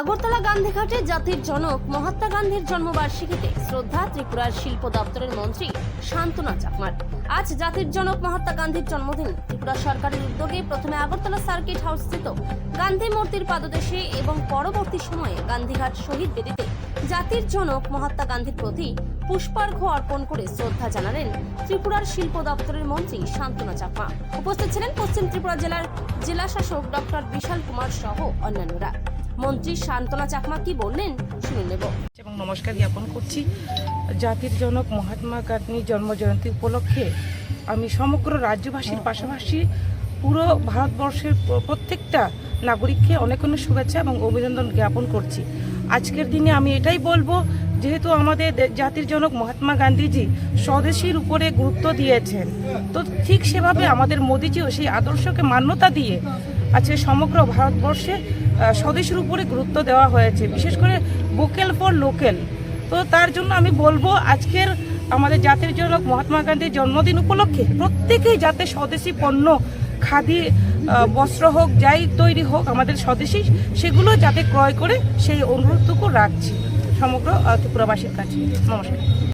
আগরতলা গান্ধীঘাটে জাতির জনক মহাত্মা গান্ধীর জন্মবার্ষিকীতে শ্রদ্ধা ত্রিপুরার শিল্প দপ্তরের মন্ত্রী শান্তনা চাকমার। আজ জাতির জনক মহাত্মা গান্ধীর জন্মদিন। ত্রিপুরা সরকারের উদ্যোগে প্রথমে আগরতলা সার্কিট হাউস স্থিত গান্ধী মূর্তির পাদদেশে এবং পরবর্তী সময়ে গান্ধীঘাট শহীদ বেদিতে জাতির জনক মহাত্মা গান্ধীর প্রতি পুষ্পার্ঘ্য অর্পণ করে শ্রদ্ধা জানালেন ত্রিপুরার শিল্প দপ্তরের মন্ত্রী শান্তনা চাকমা। উপস্থিত ছিলেন পশ্চিম ত্রিপুরা জেলার জেলা শাসক ডক্টর বিশাল কুমার সহ অন্যান্যরা। মন্ত্রী শান্তনা চাকমা কি বললেন শুনে নেব। এবং নমস্কার জ্ঞাপন করছি। জাতির জনক মহাত্মা গান্ধীর জন্মজয়ন্তী উপলক্ষে আমি সমগ্র রাজ্যবাসীর পাশাপাশি পুরো ভারতবর্ষের প্রত্যেকটা নাগরিককে অনেক অনেক শুভেচ্ছা এবং অভিনন্দন জ্ঞাপন করছি। আজকের দিনে আমি এটাই বলব, যেহেতু আমাদের জাতির জনক মহাত্মা গান্ধীজি স্বদেশীর উপরে গুরুত্ব দিয়েছেন, তো ঠিক সেভাবে আমাদের মোদিজিও সেই আদর্শকে মান্যতা দিয়ে আজকে সমগ্র ভারতবর্ষে স্বদেশের উপরে গুরুত্ব দেওয়া হয়েছে, বিশেষ করে ভোকেল ফর লোকেল তো তার জন্য আমি বলব, আজকের আমাদের জাতির জনক মহাত্মা গান্ধীর জন্মদিন উপলক্ষে প্রত্যেকেই যাতে স্বদেশি পণ্য, খাদি বস্ত্র হোক, যাই তৈরি হোক, আমাদের স্বদেশি, সেগুলো যাতে ক্রয় করে সেই অনুরোধটুকু রাখছি সমগ্র ত্রিপুরাবাসীর কাছে। নমস্কার।